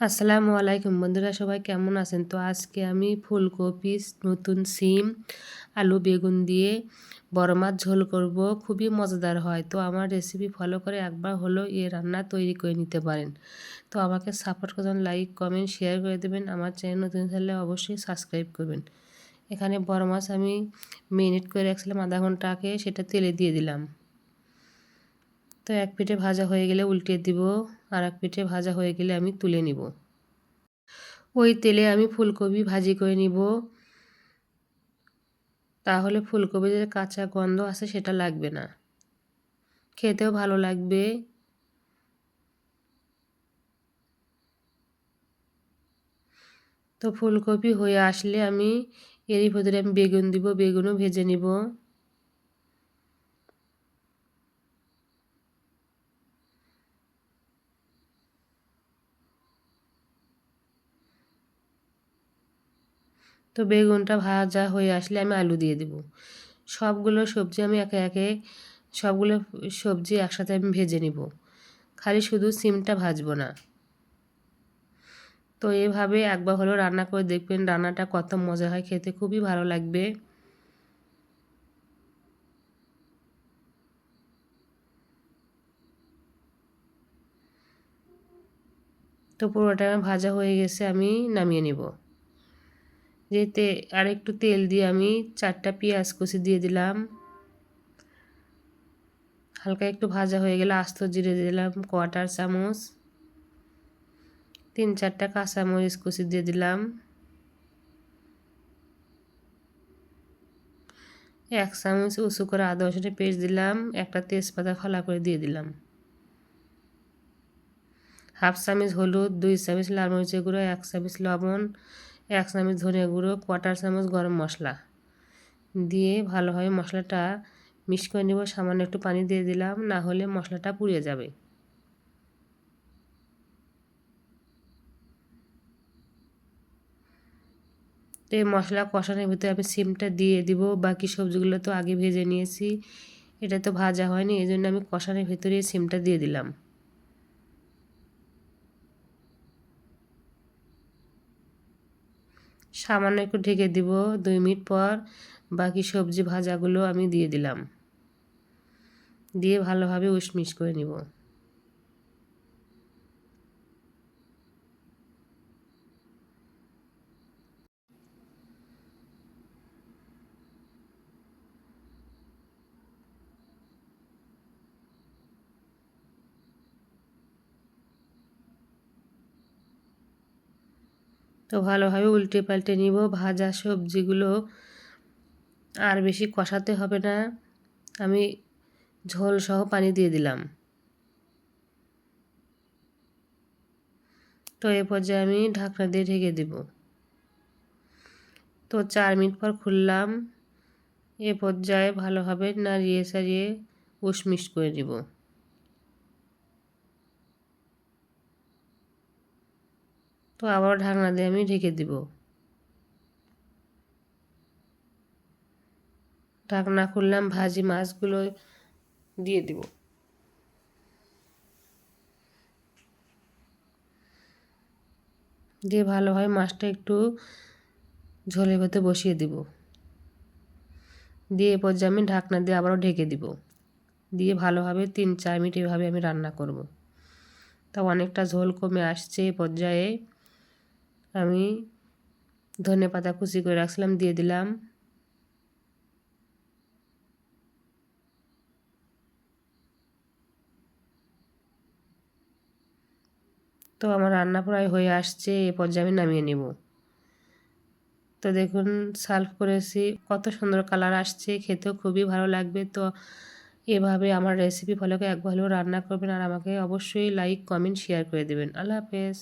আসসালামু আলাইকুম বন্ধুরা, সবাই কেমন আছেন? তো আজকে আমি ফুলকপি, নতুন সিম, আলু বেগুন দিয়ে বড় মাছ ঝোল করব। খুবই মজাদার হয়। তো আমার রেসিপি ফলো করে একবার হলো এ রান্না তৈরি করে নিতে পারেন। তো আমাকে সাপোর্ট করবেন লাইক কমেন্ট শেয়ার করে দেবেন। আমার চ্যানেল নতুন থাকলে অবশ্যই সাবস্ক্রাইব করবেন। এখানে বড় মাছ আমি মিনিট করে রাখছিলাম, আধা ঘণ্টা আগে সেটা তেলে দিয়ে দিলাম। তো এক পিঠে ভাজা হয়ে গেলে উল্টে দিব, আর এক পিঠে ভাজা হয়ে গেলে আমি তুলে নিব। ওই তেলে আমি ফুলকপি ভাজি করে নিব। তাহলে ফুলকপি যে কাঁচা গন্ধ আছে সেটা লাগবে না। খেতেও ভালো লাগবে। তো ফুলকপি হয়ে আসলে আমি এরই ভিতরে আমি বেগুন দিব, বেগুনও ভেজে নিব। তো বেগুনটা ভাজা হয়ে আসলে আমি আলু দিয়ে দেব। সবগুলো সবজি আমি একে একে, সবগুলো সবজি একসাথে আমি ভেজে নিব। খালি শুধু সিমটা ভাজবো না। তো এভাবে একবার হলেও রান্না করে দেখবেন রান্নাটা কত মজা হয়, খেতে খুবই ভালো লাগবে। তো পুরোটা ভাজা হয়ে গেছে, আমি নামিয়ে নিব। যে তে আর একটু তেল দিয়ে আমি চারটা পেঁয়াজ কুচি দিয়ে দিলাম। হালকা একটু ভাজা হয়ে গেলে আস্ত জিরে দিলাম কোয়াটার চামচ। তিন চারটা কাঁচামরিচ কুচি দিয়ে দিলাম। এক চামচ উঁচু করে আদা রসুনের পেস্ট দিলাম, একটা তেজপাতা খোলা করে দিয়ে দিলাম। হাফ চামচ হলুদ, দুই চামচ লাল মরিচের গুঁড়ো, এক চামচ লবণ এক চামচ ধনিয়া গুঁড়ো কোয়াটার চামচ গরম মশলা দিয়ে ভালোভাবে মশলাটা মিক্স করে নেব। সামান্য একটু পানি দিয়ে দিলাম, না হলে মশলাটা পুড়ে যাবে। তো এই মশলা কষানোর ভিতরে আমি সিমটা দিয়ে দিব। বাকি সবজিগুলো তো আগে ভেজে নিয়েছি, এটা তো ভাজা হয়নি এই জন্য আমি কষানোর ভিতরে সিমটা দিয়ে দিলাম। সামান্য একটু ঢেকে দিব দুই মিনিট পর বাকি সবজি ভাজাগুলো আমি দিয়ে দিলাম। দিয়ে ভালোভাবে উশমিশ করে নিব। তো ভালোভাবে উল্টে পাল্টে নিব, ভাজা সবজিগুলো আর বেশি কষাতে হবে না। আমি ঝোল সহ পানি দিয়ে দিলাম। তো এ পর্যায়ে আমি ঢাকনা দিয়ে ঢেকে দেব। তো চার মিনিট পর খুললাম। এ পর্যায়ে ভালোভাবে নাড়িয়ে সারিয়ে উশমিশ করে নিব। তো আবার ঢাকনা দিয়ে আমি ঢেকে দিব। ঢাকনা খুললাম, ভাজি মাছগুলো দিয়ে দিব। দিয়ে ভালোভাবে মাছটা একটু ঝোলের ভেতরে বসিয়ে দিব। দিয়ে এ পর্যায়ে আমি ঢাকনা দিয়ে আবারও ঢেকে দিব। দিয়ে ভালোভাবে তিন চার মিনিট এভাবে আমি রান্না করব। তা অনেকটা ঝোল কমে আসছে এ পর্যায়ে। আমি ধনে পাতা কুচি করে রাখছিলাম, দিয়ে দিলাম। তো আমার রান্না প্রায় হয়ে আসছে, এ পর্যায়ে আমি নামিয়ে নেব। তো দেখুন, সার্ভ করেছি। কত সুন্দর কালার আসছে, খেতেও খুবই ভালো লাগবে। তো এভাবে আমার রেসিপি ফলোকে একবার হলেও রান্না করবেন আর আমাকে অবশ্যই লাইক কমেন্ট শেয়ার করে দেবেন। আল্লাহ হাফেজ।